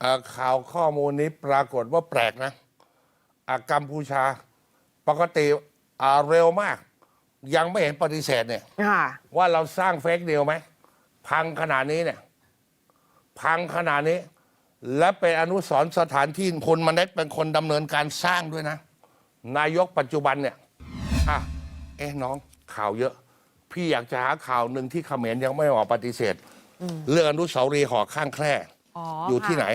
เอ่อข่าวข้อมูลนี้ปรากฏว่าแปลกนะอะกัมพูชา ปกติอ่าเร็วมาก ยังไม่เห็นปฏิเสธเนี่ยค่ะว่าเราสร้างเฟกเดียวไหม พังขนาดนี้เนี่ย พังขนาดนี้ และเป็นอนุสรณ์สถานที่คุณมนัสเป็นคนดำเนินการสร้างด้วยนะ นายกปัจจุบันเนี่ยอะเอ๊ะน้องข่าวเยอะ พี่อยากจะหาข่าวหนึ่งที่เขมรยังไม่ออกปฏิเสธ เรื่องอนุสาวรีย์หอข้างแคร่อ๋อออยู่ที่ไหน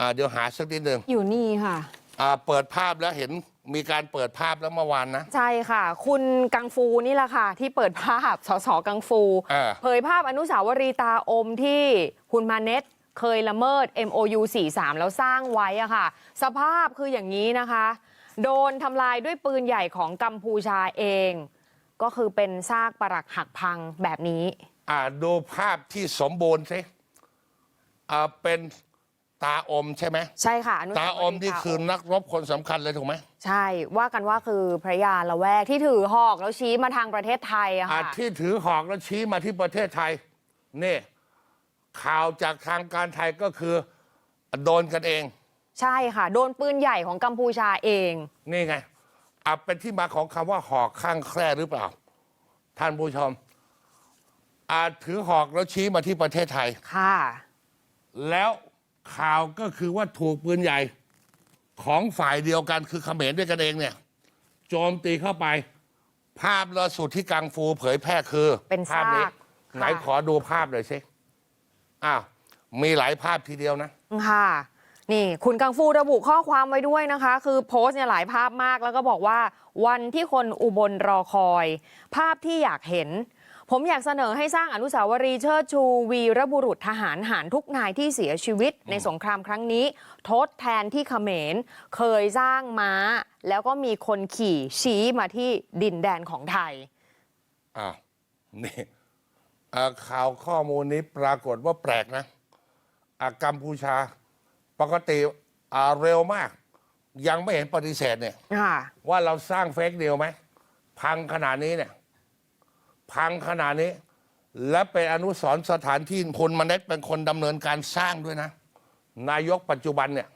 อ่าเดี๋ยวหาสักนิดหนึ่งอยู่นี่ค่ะ อ่าเปิดภาพแล้วเห็นมีการเปิดภาพแล้วเมื่อวานนะ ใช่ค่ะ คุณกังฟูนี่แหละค่ะ ที่เปิดภาพสสกังฟูอ่าเผยภาพอนุสาวรีย์ตาอมที่คุณมาเน็ตเคยละเมิด MOU 43 แล้วสร้างไว้อะค่ะ สภาพคืออย่างนี้นะคะ โดนทำลายด้วยปืนใหญ่ของกัมพูชาเอง ก็คือเป็นซากปรักหักพังแบบนี้ อ่าดูภาพที่สมบูรณ์สิอ่าเป็น ตาอมใช่ไหมใช่ค่ะนุสตาวรีย์อมนี่คือนักรบคนสำคัญเลยถูกไหมใช่ว่ากันว่าคือพระยาละแวกที่ถือหอกแล้วชี้มาทางประเทศไทยอะอาค่ะ ที่ถือหอกแล้วชี้มาที่ประเทศไทยนี่ข่าวจากทางการไทยก็คือโดนกันเอง ใช่ค่ะ โดนปืนใหญ่ของกัมพูชาเอง นี่ไงอะเป็นที่มาของคำว่าหอกข้างแคร่หรือเปล่า ท่านผู้ชม อาจถือหอกแล้วชี้มาที่ประเทศไทย ค่ะ แล้ว ข่าวก็คือว่าถูกปืนใหญ่ของฝ่ายเดียวกันคือเขมรด้วยกันเองเนี่ย โจมตีเข้าไป ภาพล่าสุดที่กังฟูเผยแพร่คือเป็นภาพนี้ซากค่ะไหนขอดูภาพหน่อยสิอ้าวมีหลายภาพทีเดียวนะ ค่ะ นี่คุณกังฟูระบุข้อความไว้ด้วยนะคะ คือโพสต์เนี่ยหลายภาพมากแล้วก็บอกว่า วันที่คนอุบลรอคอย ภาพที่อยากเห็น ผมอยากเสนอให้สร้างอนุสาวรีย์เชิดชู วีรบุรุษทหารหารทุกนายที่เสียชีวิตในสงครามครั้งนี้ ทดแทนที่เขมร เคยสร้างม้า แล้วก็มีคนขี่ชี้มาที่ดินแดนของไทย อ้าวนี่อ่าข่าวข้อมูลนี้ปรากฏว่าแปลกนะอ่ากัมพูชา ปกติอ่าเร็วมาก ยังไม่เห็นปฏิเสธเนี่ย ค่ะ ว่าเราสร้างเฟกเดียวไหม พังขนาดนี้เนี่ย พังขนาดนี้ และเป็นอนุสรณ์สถานที่คุณมนัสเป็นคนดำเนินการสร้างด้วยนะ นายกปัจจุบันเนี่ย